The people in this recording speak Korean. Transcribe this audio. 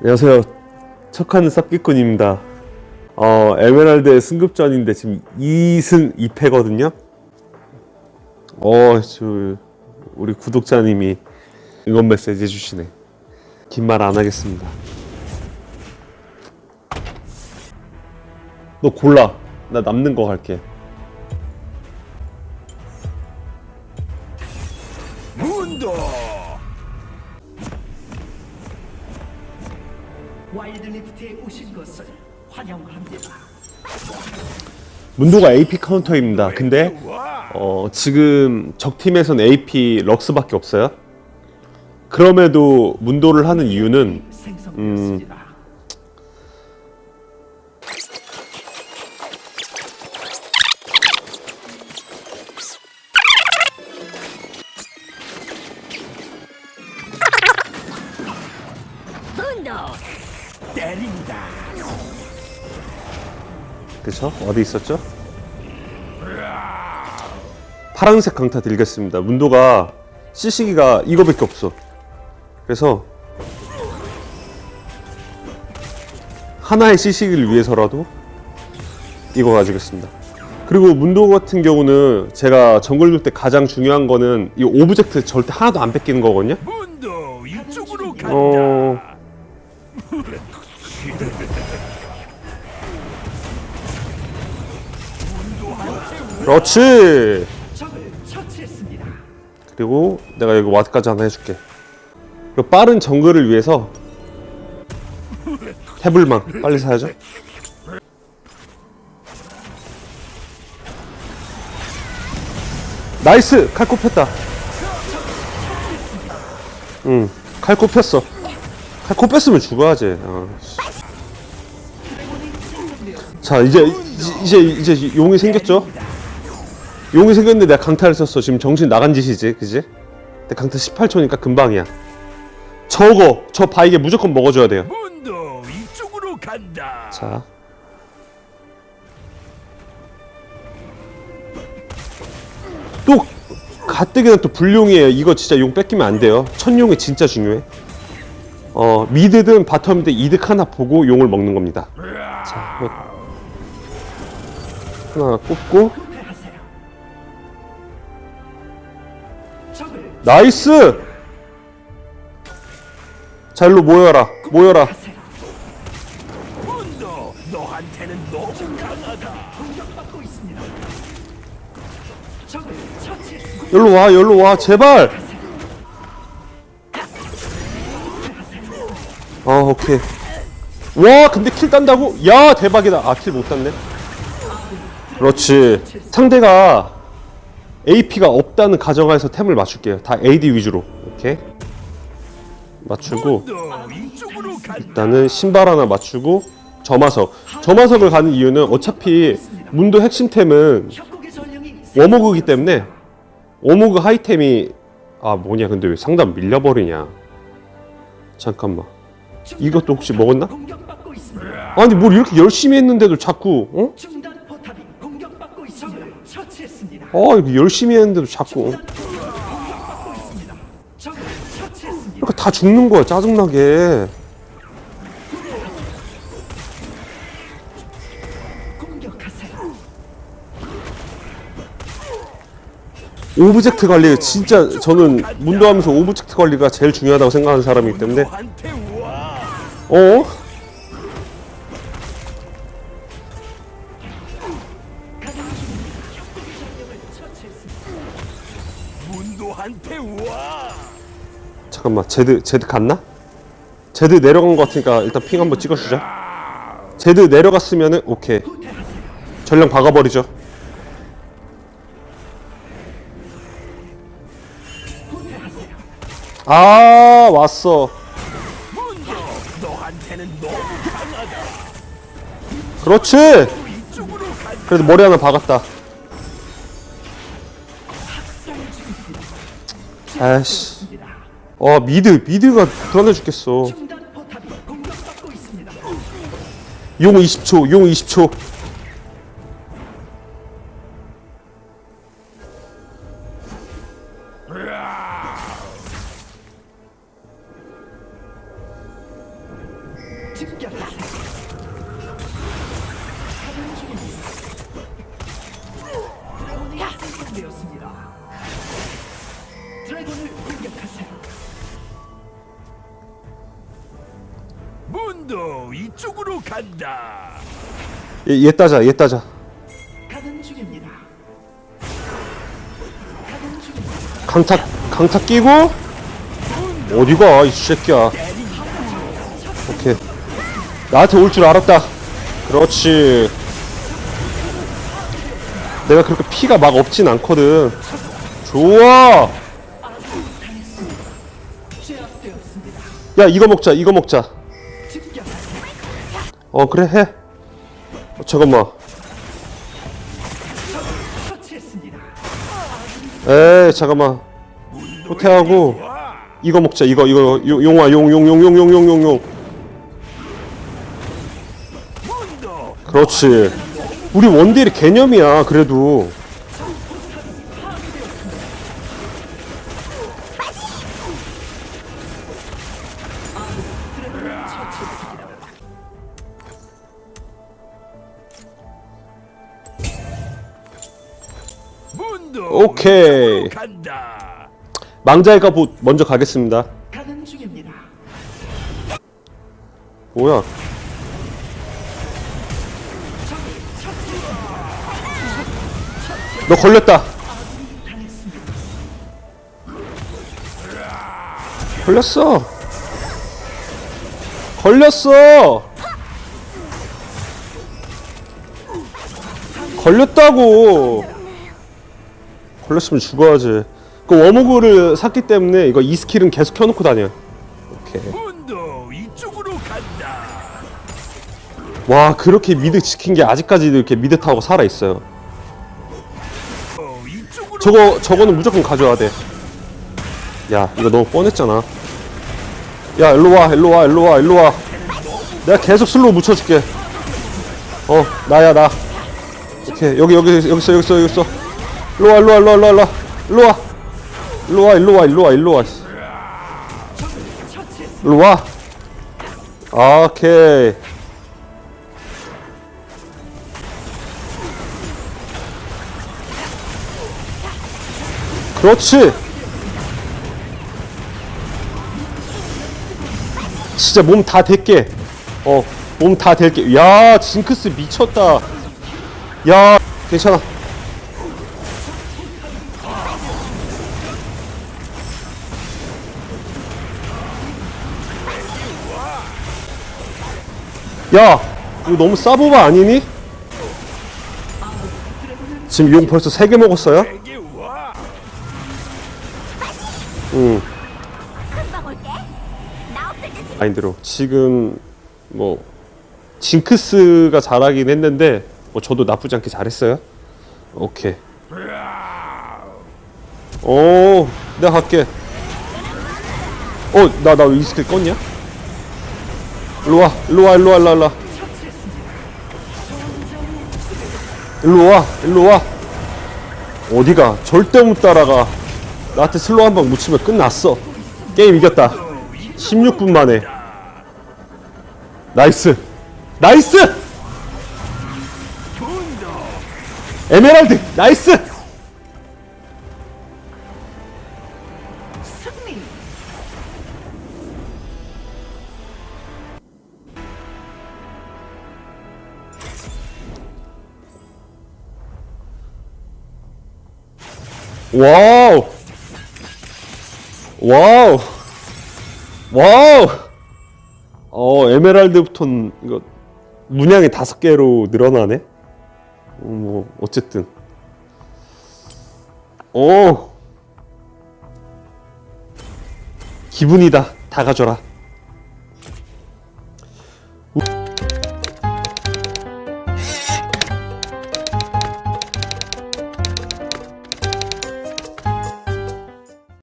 안녕하세요. 척하는 쌉기꾼입니다. 어, 에메랄드 승급전인데 지금 2승 2패거든요. 어, 저, 우리 구독자님이 응원 메시지 해주시네. 긴 말 안 하겠습니다. 너 골라. 나 남는 거 갈게. 와일드리프트에 오신 것을 환영합니다. 문도가 AP 카운터입니다. 근데 어, 지금 적 팀에선 AP 럭스밖에 없어요. 그럼에도 문도를 하는 이유는 생 그쵸? 어디 있었죠? 파란색 강타 들겠습니다. 문도가 CC기가 이거밖에 없어. 그래서 하나의 CC기를 위해서라도 이거 가지겠습니다. 그리고 문도 같은 경우는 제가 정글 돌때 가장 중요한 거는 이 오브젝트 절대 하나도 안 뺏기는 거거든요. 문도 이쪽으로 간다. 어, 그렇지. 그리고 내가 여기 와드까지 하나 해줄게. 그리고 빠른 정글을 위해서 해불망 빨리 사야죠. 나이스 칼 꼽혔다. 응, 칼 꼽혔어. 칼 꼽혔으면 죽어야지. 어, 씨. 자 이제 이제 이제 용이 생겼죠? 용이 생겼는데 내가 강타를 썼어. 지금 정신 나간 짓이지, 그지? 근데 강타 18초니까 금방이야. 저거, 저 바이게 무조건 먹어줘야 돼요. 문도 이쪽으로 간다. 자. 또 가뜩이나 또 불용이에요. 이거 진짜 용 뺏기면 안 돼요. 첫 용이 진짜 중요해. 어 미드든 바텀이든 이득 하나 보고 용을 먹는 겁니다. 자, 뭐 하나 꼽고 나이스! 자 일로 모여라 모여라. 일로 와 일로 와 제발! 아 오케이. 와 근데 킬 딴다고? 야 대박이다. 아 킬 못 땄네. 그렇지. 상대가 AP가 없다는 가정하에서 템을 맞출게요 다 AD 위주로 오케이 맞추고. 일단은 신발 하나 맞추고 점화석 점화석을 가는 이유는 어차피 문도 핵심템은 워모그기 때문에 워모그 하이템이 아 뭐냐 근데 왜 상단 밀려버리냐 잠깐만 이것도 혹시 먹었나? 아니 뭘 이렇게 열심히 했는데도 자꾸 어? 어 이렇게 열심히 했는데도 자꾸. 이렇게 다 죽는 거야 짜증나게. 오브젝트 관리 진짜 저는 문도하면서 오브젝트 관리가 제일 중요하다고 생각하는 사람이기 때문에. 어? 문도한테 와. 잠깐만 제드 제드 갔나? 제드 내려간 것 같으니까 일단 핑 한번 찍어주자 제드 내려갔으면은 오케이. 전령 박아버리죠. 아 왔어 문도 너한테는 너무 강하다. 그렇지. 그래도 머리 하나 박았다 아이씨. 어 미드 미드가 불안해 죽겠어. 용 20초 용 20초 문도 이쪽으로 간다. 얘, 얘 따자 얘 따자 가는 중입니다. 가는 중입니다. 강타 강타 끼고 어디가 이 새끼야 오케이 나한테 올 줄 알았다 그렇지 내가 그렇게 피가 막 없진 않거든 좋아 제압되었습니다. 야 이거 먹자 이거 먹자. 어 그래 해. 어, 잠깐만. 에이 잠깐만. 와, 이거 먹자 이거 이거. 용- 용화 용 용 용 용 용 용 용용. 그렇지. 우리 원딜이 개념이야 그래도 오케이. 망자의가 보- 먼저 가겠습니다. 가는 중입니다. 뭐야? 너 걸렸다. 걸렸어. 걸렸어. 걸렸다고 걸렸으면 죽어야지 그 워무그를 샀기 때문에 이거 이 스킬은 계속 켜놓고 다녀 오케이 이쪽으로 간다. 와 그렇게 미드 지킨 게 아직까지도 이렇게 미드 타고 살아 있어요. 어, 이쪽으로 저거 저거는 무조건 가져야 돼. 야 이거 너무 뻔했잖아. 야 일로 와 일로 와 일로 와 일로 와. 내가 계속 슬로우 묻혀줄게. 어 나야 나. 오케이 여기 여기 여기 있어 여기 있어 여기 있어. 일로 와 일로 와 일로 와 일로 와 일로 와 일로 와 일로 와 일로 와 일로 와. 일로 와. 오케이. 그렇지. 진짜 몸 다 댈게. 어, 몸 다 댈게. 야, 징크스 미쳤다. 야, 괜찮아. 야, 이거 너무 싸보바 아니니? 지금 용 벌써 3개 먹었어요? 응. 마인드로 지금 뭐 징크스가 잘하긴 했는데 뭐 저도 나쁘지 않게 잘했어요. 오케이. 오, 내가 갈게. 어, 나나 이 스킬 껐냐? 일로 와, 일로 와, 일로 와, 일로 와, 일로 와. 일로 와, 일로 와. 어디가? 절대 못 따라가. 나한테 슬로우 한방 묻히면 끝났어. 게임 이겼다. 16분 만에. 나이스. 나이스! 에메랄드! 나이스! 와우! 와우! 와우! 어, 에메랄드부터는 이거 문양이 다섯 개로 늘어나네? 어, 뭐, 어쨌든. 오! 기분이다. 다 가져라.